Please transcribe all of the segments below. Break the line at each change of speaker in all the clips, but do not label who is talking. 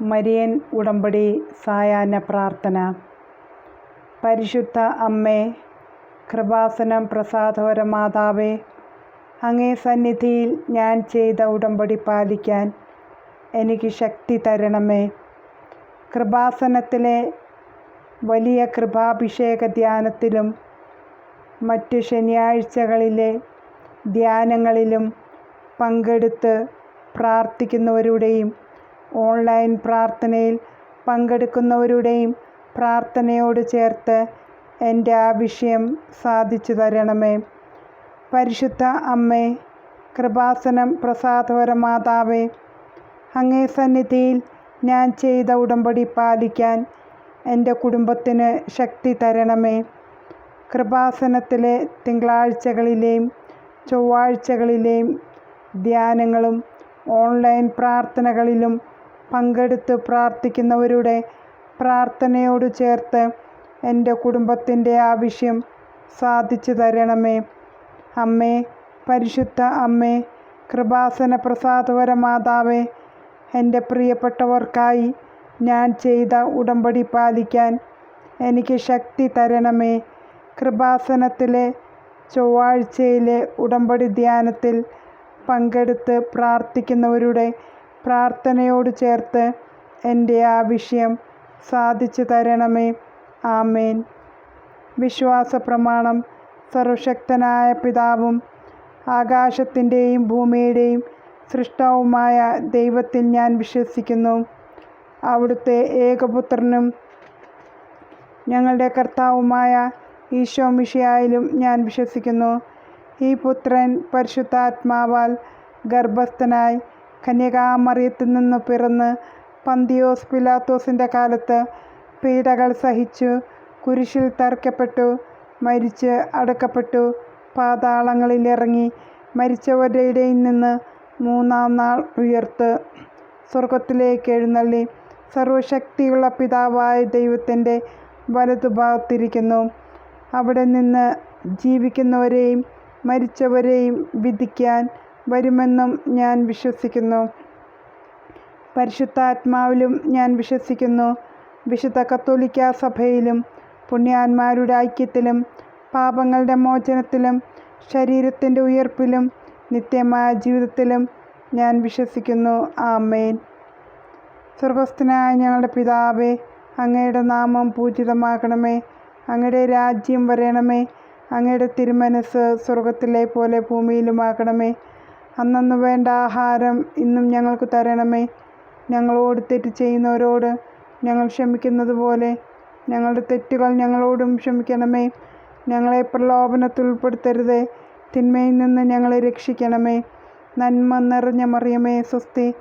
Marian ഉടമ്പടി സായാഹ്ന പ്രാർത്ഥന. പരിശുദ്ധ അമ്മേ കൃപാസനം പ്രസാദോര മാതാവേ അങ്ങേ സന്നിധിയിൽ ഞാൻ ചെയ്ത ഉടമ്പടി പാലിക്കാൻ എനിക്ക് ശക്തി തരണമേ. കൃപാസനത്തിലെ വലിയ കൃപാഭിഷേക ധ്യാനത്തിലും മറ്റു ശനിയാഴ്ചകളിലെ ധ്യാനങ്ങളിലും പങ്കെടുത്ത് പ്രാർത്ഥിക്കുന്നവരുടെയും ഓൺലൈൻ പ്രാർത്ഥനയിൽ പങ്കെടുക്കുന്നവരുടെയും പ്രാർത്ഥനയോട് ചേർത്ത് എന്റെ വിഷയം സാധിച്ചു തരണമേ. പരിശുദ്ധ അമ്മേ കൃപാസനം പ്രസാദവര മാതാവേ അങ്ങേ സന്നിധിയിൽ ഞാൻ ചെയ്ത ഉടമ്പടി പാലിക്കാൻ എന്റെ കുടുംബത്തിന് ശക്തി തരണമേ. കൃപാസനത്തിലെ തിങ്കളാഴ്ചകളിലെയും ചൊവ്വാഴ്ചകളിലെയും ധ്യാനങ്ങളും ഓൺലൈൻ പ്രാർത്ഥനകളിലും പങ്കെടുത്ത് പ്രാർത്ഥിക്കുന്നവരുടെ പ്രാർത്ഥനയോട് ചേർത്ത് എന്റെ കുടുംബത്തിന്റെ ആവശ്യം സാധിച്ചു തരണമേ. അമ്മേ പരിശുദ്ധ അമ്മേ കൃപാസന പ്രസാദവര മാതാവേ എന്റെ പ്രിയപ്പെട്ടവർക്കായി ഞാൻ ചെയ്ത ഉടമ്പടി പാലിക്കാൻ എനിക്ക് ശക്തി തരണമേ. കൃപാസനത്തിലെ ചൊവ്വാഴ്ചയിലെ ഉടമ്പടി ധ്യാനത്തിൽ പങ്കെടുത്ത് പ്രാർത്ഥിക്കുന്നവരുടെ പ്രാർത്ഥനയോട് ചേർത്ത് എന്റെ ആവശ്യം സാധിച്ചു തരണമേ. ആമേൻ. വിശ്വാസ പ്രമാണം സർവശക്തനായ പിതാവും ആകാശത്തിന്റെയും ഭൂമിയുടെയും സൃഷ്ടാവുമായ ദൈവത്തിൽ ഞാൻ വിശ്വസിക്കുന്നു. അവിടുത്തെ ഏകപുത്രനും ഞങ്ങളുടെ കർത്താവുമായ ഈശോ മിഷിയായാലും ഞാൻ വിശ്വസിക്കുന്നു. ഈ പുത്രൻ പരിശുദ്ധാത്മാവാൽ ഗർഭസ്ഥനായി കന്യകാമറിയത്തിൽ നിന്ന് പിറന്ന് പന്തിയോസ് പിലാത്തോസിന്റെ കാലത്ത് പീഡകൾ സഹിച്ചു കുരിശിൽ തറയ്ക്കപ്പെട്ടു മരിച്ച് അടക്കപ്പെട്ടു പാതാളങ്ങളിലിറങ്ങി മരിച്ചവരുടെ ഇടയിൽ നിന്ന് മൂന്നാം നാൾ ഉയർത്ത് സ്വർഗത്തിലേക്ക് എഴുന്നള്ളി. സർവശക്തിയുള്ള പിതാവായ ദൈവത്തിന്റെ വലതുഭാഗത്തിരിക്കുന്നു. അവിടെ നിന്ന് ജീവിക്കുന്നവരെയും മരിച്ചവരെയും വിധിക്കാൻ വരുമെന്നും ഞാൻ വിശ്വസിക്കുന്നു. പരിശുദ്ധാത്മാവിലും ഞാൻ വിശ്വസിക്കുന്നു. വിശുദ്ധ കത്തോലിക്ക സഭയിലും പുണ്യാന്മാരുടെ ഐക്യത്തിലും പാപങ്ങളുടെ മോചനത്തിലും ശരീരത്തിന്റെ ഉയർപ്പിലും നിത്യമായ ജീവിതത്തിലും ഞാൻ വിശ്വസിക്കുന്നു. ആമേൻ. സ്വർഗസ്ഥനായ ഞങ്ങളുടെ പിതാവേ അങ്ങയുടെ നാമം പൂജിതമാകണമേ. അങ്ങയുടെ രാജ്യം വരണമേ. അങ്ങയുടെ തിരുമനസ് സ്വർഗത്തിലെ പോലെ ഭൂമിയിലുമാകണമേ. അന്നന്ന് വേണ്ട ആഹാരം ഇന്നും ഞങ്ങൾക്ക് തരണമേ. ഞങ്ങളോട് തെറ്റ് ചെയ്യുന്നവരോട് ഞങ്ങൾ ക്ഷമിക്കുന്നത് പോലെ ഞങ്ങളുടെ തെറ്റുകൾ ഞങ്ങളോടും ക്ഷമിക്കണമേ. ഞങ്ങളെ പ്രലോഭനത്തിൽ ഉൾപ്പെടുത്തരുതേ തിന്മയിൽ നിന്ന് ഞങ്ങളെ രക്ഷിക്കണമേ. നന്മ നിറഞ്ഞ മറിയമേ സ്വസ്തി.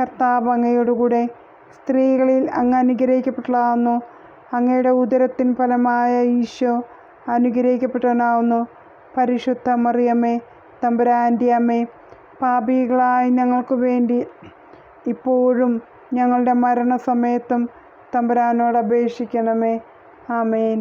കർത്താവ് അങ്ങയോടുകൂടെ സ്ത്രീകളിൽ അങ്ങ് അനുഗ്രഹിക്കപ്പെട്ടതാവുന്നു. അങ്ങയുടെ ഉദരത്തിൻ ഫലമായ ഈശോ അനുഗ്രഹിക്കപ്പെട്ടവനാവുന്നു. പരിശുദ്ധ മറിയമ്മേ തമ്പുരാന്റെ അമ്മേ പാപികളായി ഞങ്ങൾക്ക് വേണ്ടി ഇപ്പോഴും ഞങ്ങളുടെ മരണസമയത്തും തമ്പുരാനോട് അപേക്ഷിക്കണമേ. ആമേൻ.